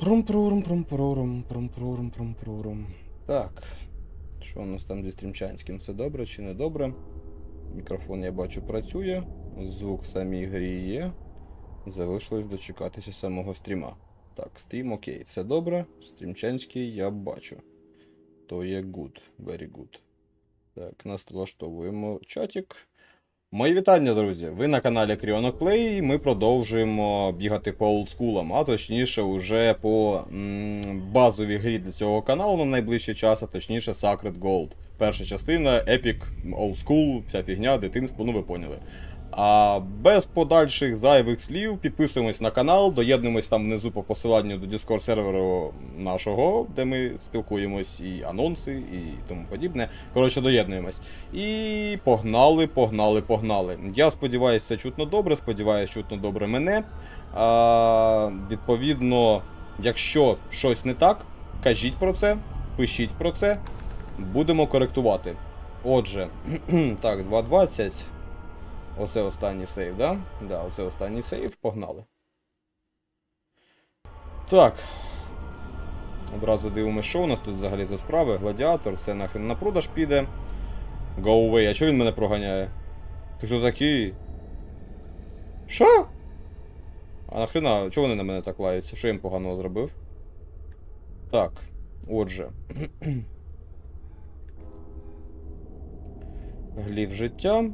Прум-прурум, прум-прурум, прум-прурум, прум-прурум. Так. Що у нас там зі стрімчанським? Все добре чи не добре? Мікрофон я бачу працює, звук в самій грі є. Залишилось дочекатися самого стріма. Так, стрім окей, все добре. Стрімчанський я бачу. То є good, very good. Так, налаштовуємо чатик. Мої вітання, друзі! Ви на каналі Кріонок Плей, і ми продовжуємо бігати по олдскулам, а точніше, уже по базовій грі для цього каналу на найближчий час, а точніше Sacred Gold. Перша частина, Old School, вся фігня, дитинство, ну ви поняли. А без подальших зайвих слів підписуємось на канал, доєднуємось там внизу по посиланню до Discord серверу нашого, де ми спілкуємось, і анонси, і тому подібне. Коротше, доєднуємось. І погнали, погнали, погнали. Я сподіваюся, чутно добре, сподіваюся, чутно добре мене. А, відповідно, якщо щось не так, кажіть про це, пишіть про це, будемо коректувати. Отже, так, 2.20. Оце останній сейв, да? Да, оце останній сейв, погнали. Так. Одразу дивимося, що у нас тут взагалі за справи. Гладіатор, це нахрен на продаж піде. Go away. А чого він мене проганяє? Ти хто такий? Що? А нахрена, чого вони на мене так лаються? Що я їм поганого зробив? Так, отже. Глів життя.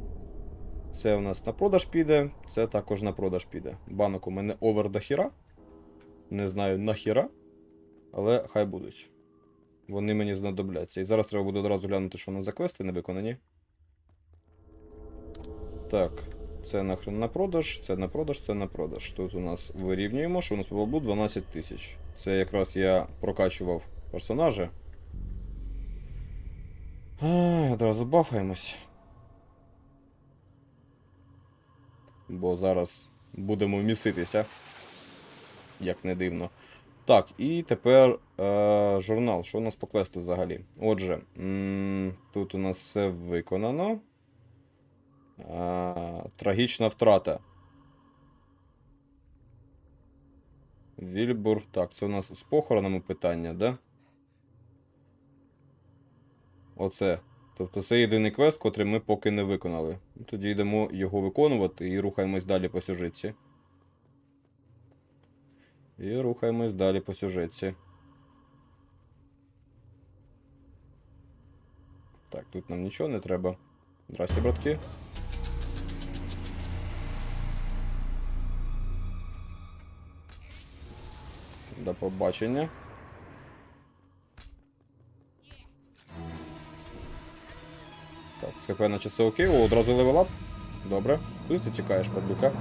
Це у нас на продаж піде, це також на продаж піде. Банок у мене овер до хіра. Не знаю нахіра, але хай будуть. Вони мені знадобляться. І зараз треба буде одразу глянути, що у нас за квести не виконані. Так, це нахрен на продаж, це на продаж, це на продаж. Тут у нас вирівнюємо, що у нас по баблу 12 тисяч. Це якраз я прокачував персонажа. Одразу бафаємось. Бо зараз будемо міситися. Як не дивно. Так, і тепер е, журнал. Що у нас по квесту взагалі? Отже, тут у нас все виконано. Е, трагічна втрата. Вільбур. Так, це у нас з похоронами питання, да? Оце. Тобто це єдиний квест, котрий ми поки не виконали. Тоді йдемо його виконувати і рухаємось далі по сюжетці. І рухаємось далі по сюжетці. Так, тут нам нічого не треба. Здрасте, братки. До побачення. З наче все окей. О, одразу левелап. Добре. Куди ти тікаєш, падлюка?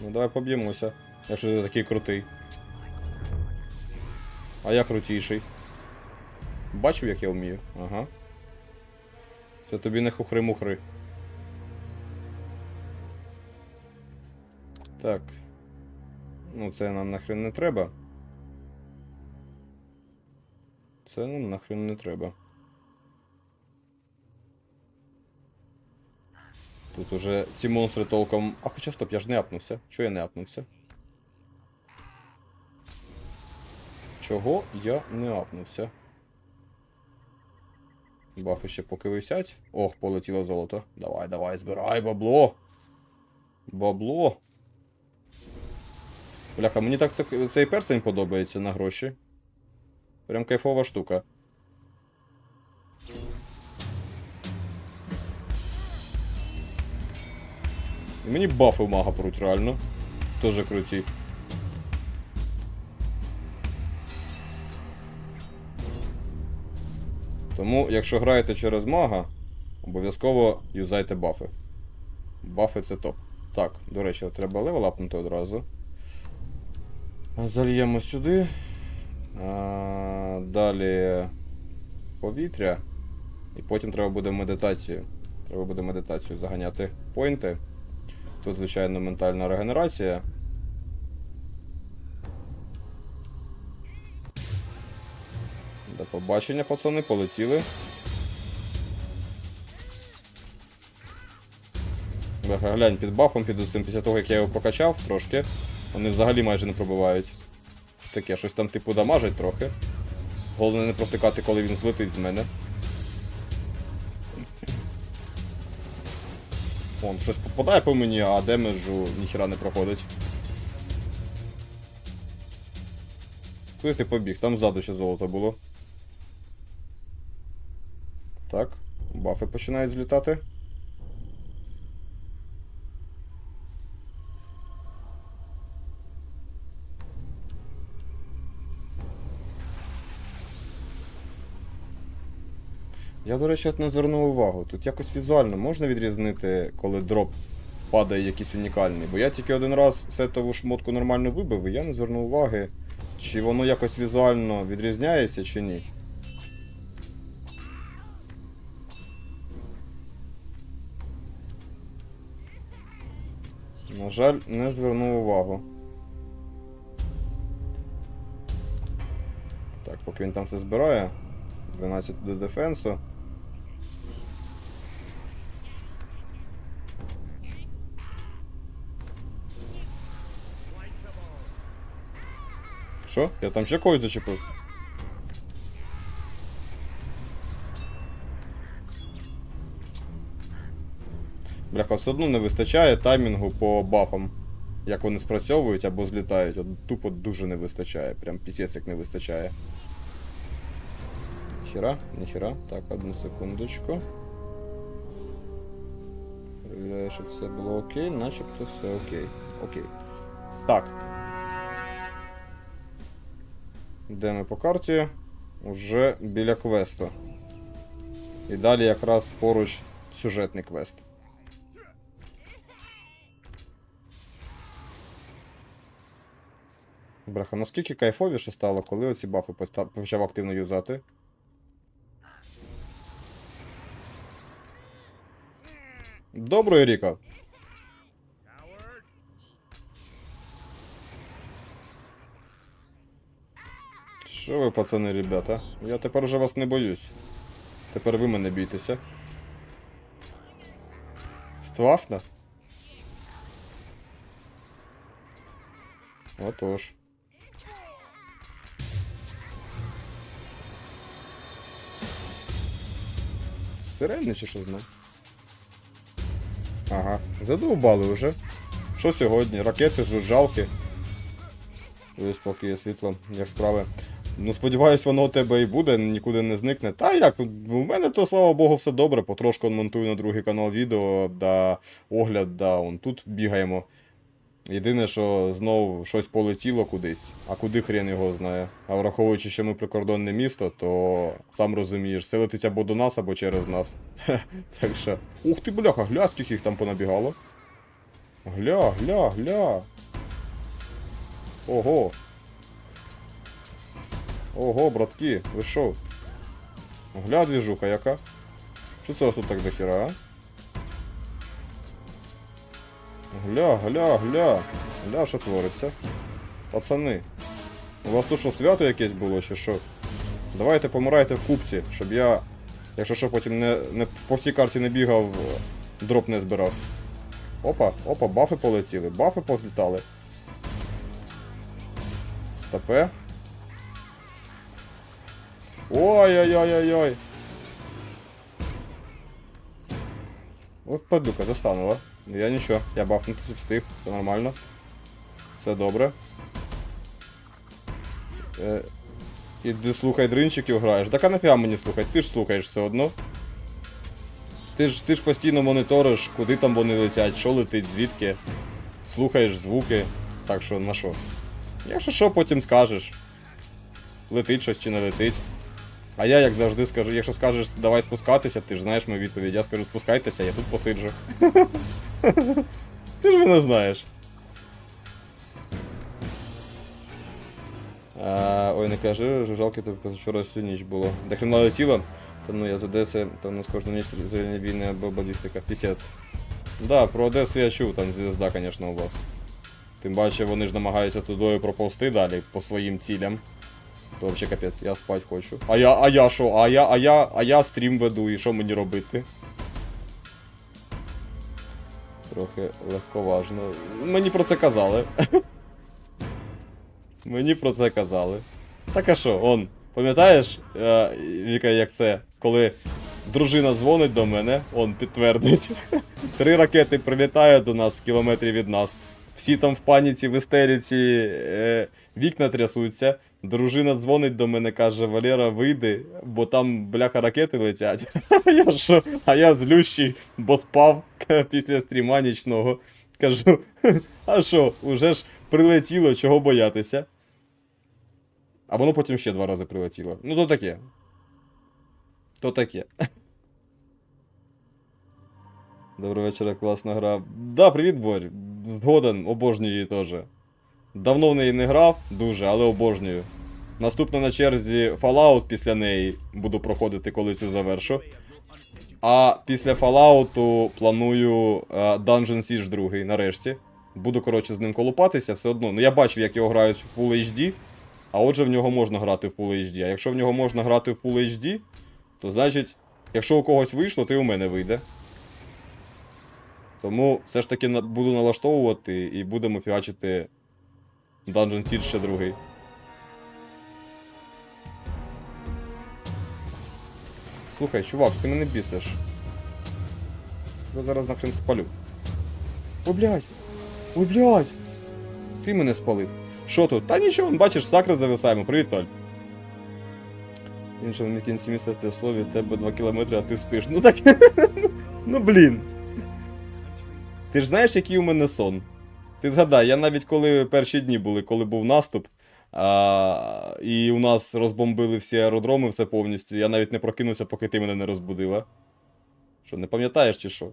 Ну давай поб'ємося. Якщо ти такий крутий. А я крутіший. Бачив, як я вмію? Ага. Це тобі не хухри-мухри. Так. Ну, це нам нахрен не треба. Це нам нахрен не треба. Тут уже ці монстри толком. А хоча стоп, я ж не апнувся. Чого я не апнувся? Чого я не апнувся? Бафи ще поки висять. Ох, полетіло золото. Давай, давай, збирай бабло. Бабло. Бляха, мені так цей персень подобається на гроші. Прям кайфова штука. І мені бафи мага пруть, реально. Тоже круті. Тому, якщо граєте через мага, обов'язково юзайте бафи. Бафи це топ. Так, до речі, треба левел апнути одразу. Зальємо сюди. Далі повітря. І потім треба буде медитацію. Треба буде медитацію заганяти поінти. Тут, звичайно, ментальна регенерація. До побачення, пацани, полетіли. Глянь, під бафом, під усім, після того, як я його прокачав трошки. Вони взагалі майже не пробивають. Таке, щось там типу дамажить трохи. Головне не протикати, коли він злетить з мене. Вон, щось попадає по мені, а демеджу ніхіра не проходить. Куди ти побіг? Там ззаду ще золото було. Так, бафи починають злітати. Я, до речі, не звернув увагу. Тут якось візуально можна відрізнити, коли дроп падає якийсь унікальний. Бо я тільки один раз сетову шмотку нормально вибив, і я не звернув уваги, чи воно якось візуально відрізняється, чи ні. На жаль, не звернув увагу. Так, поки він там все збирає. 12 до дефенсу. Що? Я там ще когось зачепив? Бляха, все одно не вистачає таймінгу по бафам. Як вони спрацьовують або злітають. От тупо дуже не вистачає. Прям пісець як не вистачає. Ніхіра, ніхіра. Так, одну секундочку. Перевіряю, що все було окей, начебто все окей. Окей. Так. Де ми по карті? Уже біля квесту. І далі якраз поруч сюжетний квест. Бляха, наскільки кайфовіше стало, коли оці бафи почав активно юзати. Доброї Ріко. Що ви, пацани, ребята? Я тепер уже вас не боюсь. Тепер ви мене бійтеся. Ствафна? Отож. Сирени чи що знав? Ага, задовбали вже. Що сьогодні? Ракети, жужжалки. Ось поки є світло, як справи. Ну, сподіваюсь, воно у тебе і буде, нікуди не зникне. Та як, у мене то, слава Богу, все добре. Потрошку монтую на другий канал відео, да огляд, да, он тут бігаємо. Єдине, що знову щось полетіло кудись, а куди хрен його знає. А враховуючи, що ми прикордонне місто, то сам розумієш, все летить або до нас, або через нас. так що. Ух ти, бляха, гля, скільки їх там понабігало. Гля, гля, гля. Ого. Ого, братки, ви шо? Гля, двіжуха яка. Що це у вас тут так дохера, а? Гля, гля, гля. Гля, що твориться? Пацани. У вас тут що свято якесь було, чи що? Давайте помирайте в купці, щоб я, якщо що, потім не, не по всій карті не бігав, дроп не збирав. Опа, опа, бафи полетіли, бафи позлітали. Стопе. Ой-ой-ой-ой-ой. От падука застанула. Ну я нічого, я бафнутися встиг, все нормально. Все добре. Е, іди слухай дринчиків граєш. Так а нафіга мені слухай, ти ж слухаєш все одно. Ти ж, ти ж постійно моніториш, куди там вони летять, що летить, звідки. Слухаєш звуки. Так що на що? Якщо що, потім скажеш. Летить щось чи не летить. А я, як завжди, скажу, якщо скажеш давай спускатися, ти ж знаєш мою відповідь. Я скажу спускайтеся, я тут посиджу. Ти ж мене знаєш. А, ой, не кажи, жужалки то вчора всю ніч було. Де хрена летіло, то ну я з Одеси, то у нас кожну ніч зоряні війни або балістика. Пісець. Да, про Одесу я чув, там звізда, звісно, у вас. Тим паче вони ж намагаються тудою проповзти далі по своїм цілям. Взагалі капець, я спать хочу. А я, а я що? А я, а я, а я стрім веду, і що мені робити? Трохи легковажно. Мені про це казали. Мені про це казали. Так а що, он, пам'ятаєш, е, Віка, як це, коли дружина дзвонить до мене, он підтвердить. Три ракети прилітають до нас в кілометрі від нас. Всі там в паніці, в істериці, е, вікна трясуться. Дружина дзвонить до мене, каже: Валера, вийди, бо там бляха ракети летять. Я що? А я злющий, бо спав після стріма нічного. Кажу, а що, уже ж прилетіло, чого боятися? А воно потім ще два рази прилетіло. Ну, то таке. То таке. Доброго вечора, класна гра. Да, привіт, Борь. Згоден, обожнюю її теж. Давно в неї не грав, дуже, але обожнюю. Наступна на черзі Fallout після неї буду проходити, коли цю завершу. А після Fallout планую е, Dungeon Siege 2 нарешті. Буду, коротше, з ним колупатися все одно. Ну я бачив, як його грають в Full HD. А отже, в нього можна грати в Full HD. А якщо в нього можна грати в Full HD, то значить, якщо у когось вийшло, то і у мене вийде. Тому все ж таки буду налаштовувати і будемо фігачити Dungeon Siege ще другий. Слухай, чувак, ти мене бісиш. Я зараз нахрен спалю. О, блядь! Ой, блядь! Ти мене спалив. Що тут? Та нічого, бачиш, сакри зависаємо. Привіт, Толь. В іншому кінці міста те слові, тебе 2 кілометри, а ти спиш. Ну так. ну блін. Ти ж знаєш, який у мене сон? Ти згадай, я навіть коли перші дні були, коли був наступ, а, і у нас розбомбили всі аеродроми, все повністю. Я навіть не прокинувся, поки ти мене не розбудила. Що, не пам'ятаєш чи що?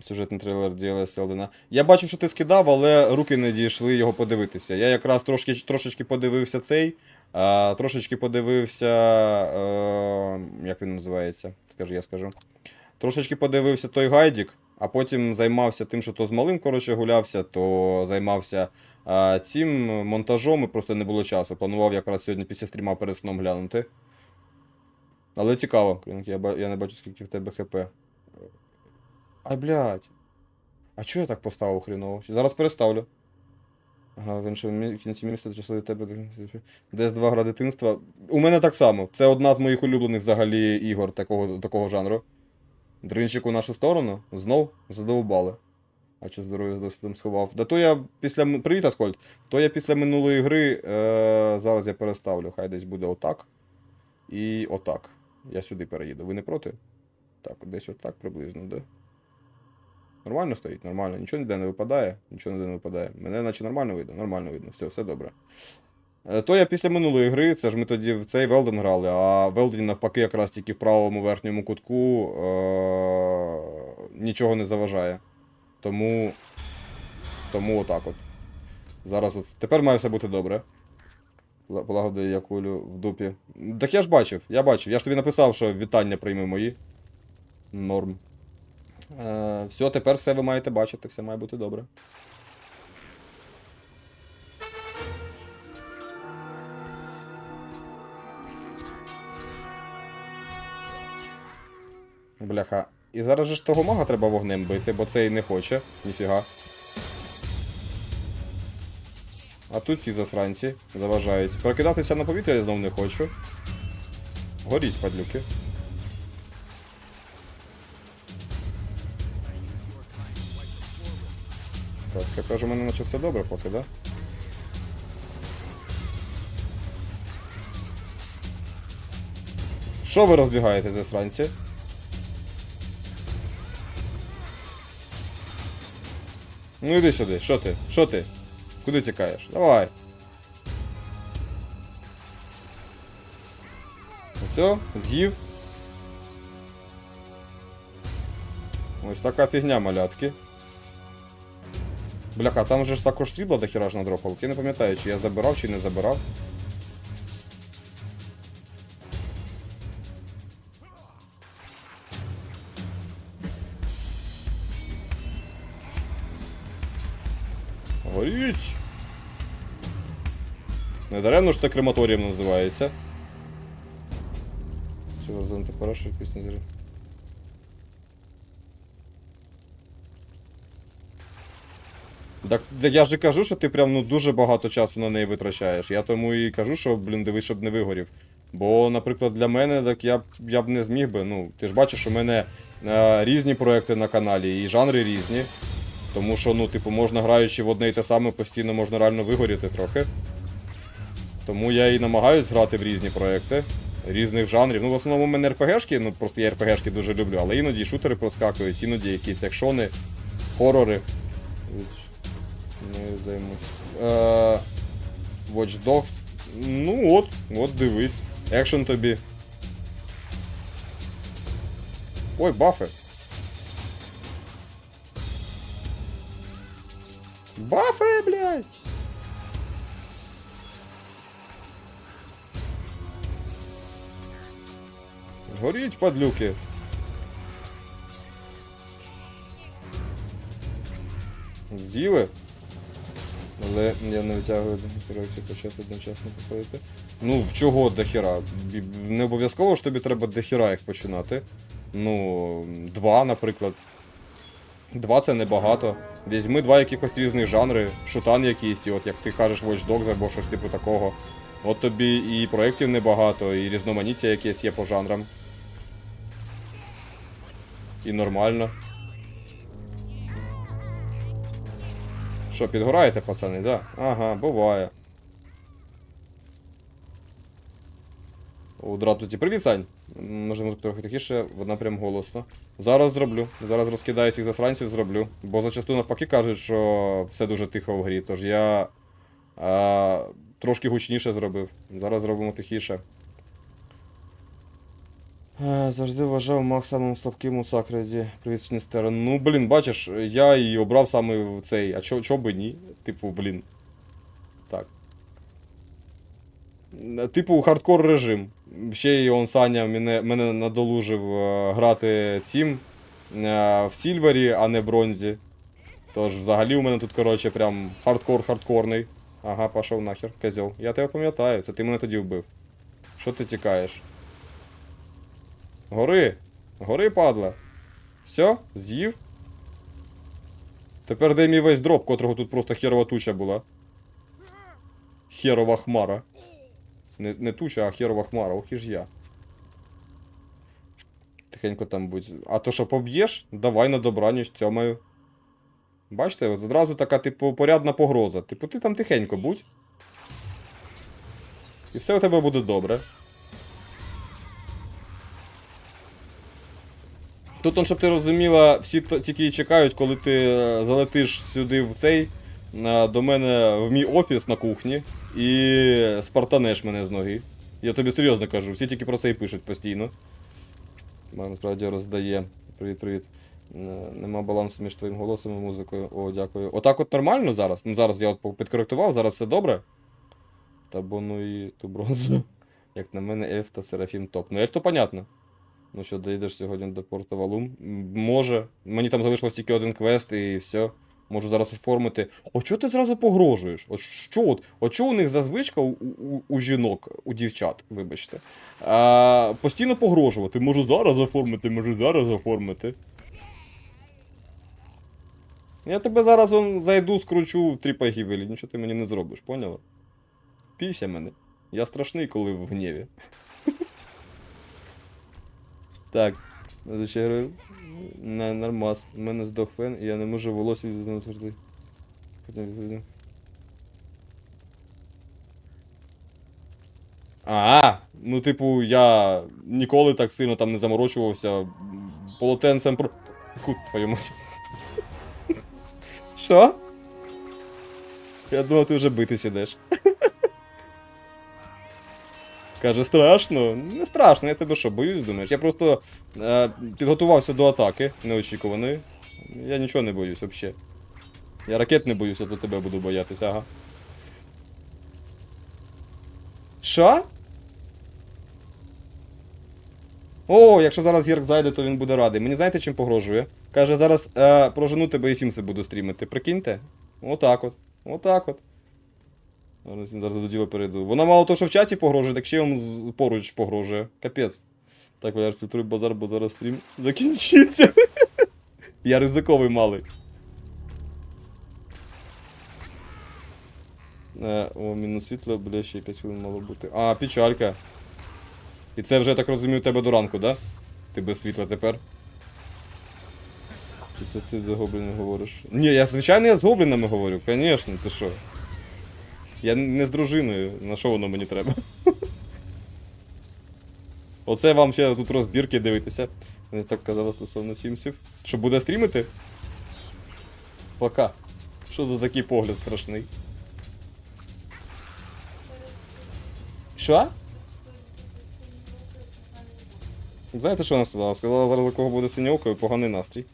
Сюжетний трейлер DLS Елдена. Я бачив, що ти скидав, але руки не дійшли його подивитися. Я якраз трошки, трошечки подивився цей. А, трошечки подивився. Е, як він називається? Скажи, я скажу. Трошечки подивився той гайдік, а потім займався тим, що то з малим коротше, гулявся, то займався а, цим монтажом і просто не було часу. Планував якраз сьогодні після стріма перед сном глянути. Але цікаво, я, я не бачу, скільки в тебе хп. Ай, блядь. А чого я так поставив хріново? Зараз переставлю. Ага, в кінці міста часу тебе. Десь два гра дитинства. У мене так само. Це одна з моїх улюблених взагалі ігор такого, такого жанру. Дринчик у нашу сторону. Знов задовбали. А що здоров'я досвідом сховав? Да то я після. Привіт, Аскольд. То я після минулої гри. Е... Зараз я переставлю. Хай десь буде отак. І отак. Я сюди переїду. Ви не проти? Так, десь отак приблизно, да? Нормально стоїть, нормально. Нічого ніде не випадає, нічого ніде не випадає. Мене наче нормально видно, нормально видно. Все, все добре. Е, То я після минулої гри, це ж ми тоді в цей Велден грали, а Велден навпаки якраз тільки в правому верхньому кутку е- нічого не заважає. Тому. Тому отак от. Зараз от. Тепер має все бути добре. Ла- Полагодив я кулю в дупі. Так я ж бачив, я бачив. Я ж тобі написав, що вітання прийми мої. Норм. Е, все, тепер все ви маєте бачити, все має бути добре. Бляха. І зараз же ж того мага треба вогнем бити, бо цей не хоче, ніфіга. А тут ці засранці заважають. Прокидатися на повітря я знов не хочу. Горіть, падлюки. Так, я кажу, у мене наче все добре поки, да? Що ви розбігаєте засранці? Ну іди сюди, що ти? Що ти? Куди тікаєш? Давай. Все, з'їв. Ось така фігня малятки. Бляха, там же ж також срібла до хіра ж надропало. Я не пам'ятаю, чи я забирав, чи не забирав. Горіть! Недаремно ж це крематорієм називається. Все, розуміти хорошо, якийсь не Так, я ж кажу, що ти прям ну, дуже багато часу на неї витрачаєш. Я тому і кажу, що, блін, дивись, щоб не вигорів. Бо, наприклад, для мене так я, б- я б не зміг би. Ну, ти ж бачиш, у мене е, різні проекти на каналі, і жанри різні. Тому що, ну, типу, можна граючи в одне і те саме, постійно можна реально вигоріти трохи. Тому я і намагаюсь грати в різні проекти, різних жанрів. Ну, в основному в мене РПГшки, ну просто я РПГшки дуже люблю, але іноді шутери проскакують, іноді якісь екшони, хорори. Не займусь. Е, Watch Dogs. Ну от, от дивись. Екшен тобі. Ой, бафи. Бафи, блядь! Горіть, падлюки. З'їли? Але я не витягую до коротше, почати одночасно походити. Ну, чого дохера? Бі- Не обов'язково ж тобі треба дохера їх починати. Ну, два, наприклад. Два це небагато. Візьми два якихось різних жанри, шутан якийсь, і от як ти кажеш Watch Dogs або щось типу такого. От тобі і проєктів небагато, і різноманіття якесь є по жанрам. І нормально. Що, підгораєте, пацани, да? Ага, буває. У дратуті. Привіт, Сань! М, Може, трохи тихіше, вона прям голосно. Зараз зроблю. Зараз розкидаю цих засранців, зроблю. Бо зачасту навпаки кажуть, що все дуже тихо в грі, тож я а, трошки гучніше зробив. Зараз зробимо тихіше. Е, Завжди вважав маг самим слабким у Сакреді. Привіт, Сністера. Ну, блін, бачиш, я і обрав саме в цей. А чо, чо би ні? Типу, блін. Так. Е, Типу, хардкор режим. Ще й он Саня мене, мене надолужив е, грати цим е, в Сільвері, а не бронзі. Тож, взагалі, у мене тут, коротше, прям хардкор хардкорний. Ага, пішов нахер, козьол. Я тебе пам'ятаю, це ти мене тоді вбив. Що ти тікаєш? Гори! Гори, падла! Все, з'їв. Тепер де мій весь дроп, котрого тут просто херова туча була. Херова хмара. Не, не туча, а херова хмара, ох і ж я. Тихенько там будь. А то що поб'єш? Давай на добраніч цьомаю. Бачите, от одразу така, типу, порядна погроза. Типу, ти там тихенько будь. І все у тебе буде добре. Тут, он, щоб ти розуміла, всі тільки чекають, коли ти е, залетиш сюди в цей, до мене в мій офіс на кухні і спартанеш мене з ноги. Я тобі серйозно кажу, всі тільки про це і пишуть постійно. Мене насправді роздає. Привіт, привіт. Е, Нема балансу між твоїм голосом і музикою. О, дякую. Отак от нормально зараз? Ну зараз я от підкоректував, зараз все добре. Та бо ну і ту бронзу. Як на мене, ельф та Серафім топ. Ну, ельф то понятно. Ну що, доїдеш сьогодні до порту Валум? Може. Мені там залишилось тільки один квест і все. Можу зараз оформити. О, чого ти зразу погрожуєш? От що от? От що у них за звичка у, у, у жінок, у дівчат, вибачте. А, постійно погрожувати. Можу зараз оформити, можу зараз оформити. Я тебе зараз он, зайду, скручу в три погибелі, нічого ти мені не зробиш, поняла? Пійся мене. Я страшний, коли в гніві. Так. Звичайно, на нормас. У мене здох фен, і я не можу волосся зносити. Потім. А, ну, типу, я ніколи так сильно там не заморочувався. Полотенцем про. Фу, твою мать. Що? Я думав, ти вже битись ідеш. Каже, страшно? Не страшно, я тебе що, боюсь, думаєш? Я просто е, підготувався до атаки неочікуваної. Я нічого не боюсь взагалі. Я ракет не боюся, то тебе буду боятися, ага. Що? О, якщо зараз Герк зайде, то він буде радий. Мені знаєте, чим погрожує? Каже, зараз е, прожену тебе і Сімси буду стрімити. Прикиньте? Отак от. Отак от. Зараз, зараз до діла перейду. Вона мало того, що в чаті погрожує, так ще й вам поруч погрожує. Капець. Так, Валяр, фільтруй базар, бо зараз стрім закінчиться. Я ризиковий малий. Е, о, мінус світло, бля, ще 5 хвилин мало бути. А, печалька. І це вже, я так розумію, у тебе до ранку, да? Ти без світла тепер. Чи це ти за гобліни говориш? Ні, я звичайно я з гоблінами говорю, звісно, ти що? Я не з дружиною, на що воно мені треба? Оце вам ще тут розбірки дивитися. Вони так казали стосовно сімсів. Що буде стрімити? Пока. Що за такий погляд страшний? Що? Знаєте, що вона сказала? Сказала, зараз у кого буде синьовка і поганий настрій.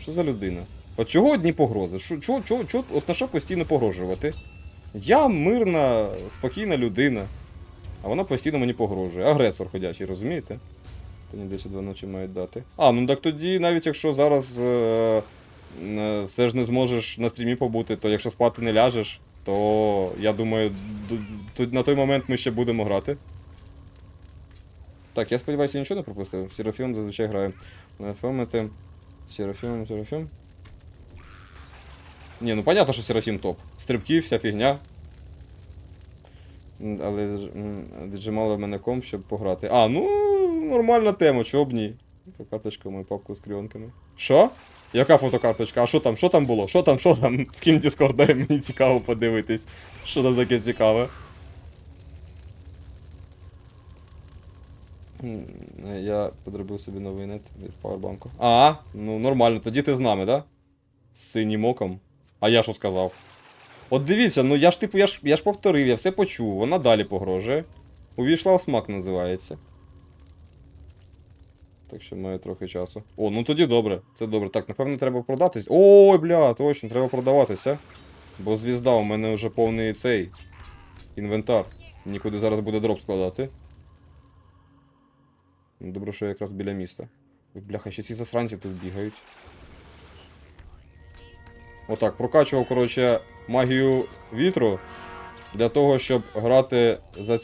Що за людина? От чого одні погрози? Чого, чого, чого, от на що постійно погрожувати? Я мирна, спокійна людина. А вона постійно мені погрожує. Агресор ходячий, розумієте? Та ні, десь два ночі мають дати. А, ну так тоді, навіть якщо зараз е, е, все ж не зможеш на стрімі побути, то якщо спати не ляжеш, то я думаю, на той момент ми ще будемо грати. Так, я сподіваюся, я нічого не пропустив. Серафім зазвичай граю. Фемити. Серафім, Серафім. Ні, ну понятно, що Серафім топ. Стрибки, вся фігня. Але віджимали мене комп, щоб пограти. А, ну, нормальна тема, чого б ні. Фотокарточка, мою папку з кльонками. Що? Яка фотокарточка? А що там? Що там було? Що там, що там? З ким Discord мені цікаво подивитись. Що там таке цікаве? Я подробив собі новий нет від Powerbank. А, ну нормально, тоді ти з нами, да? З синім оком. А я що сказав? От дивіться, ну я ж типу, я ж, я ж повторив, я все почув, вона далі погрожує. Увійшла в смак називається. Так що має трохи часу. О, ну тоді добре, це добре. Так, напевно, треба продатись. Ой, бля, точно, треба продаватися. Бо звізда, у мене вже повний цей інвентар. Нікуди зараз буде дроп складати. Добре, що я якраз біля міста. Бляха, ще ці засранці тут бігають. Отак, прокачував, коротше, магію вітру для того, щоб грати за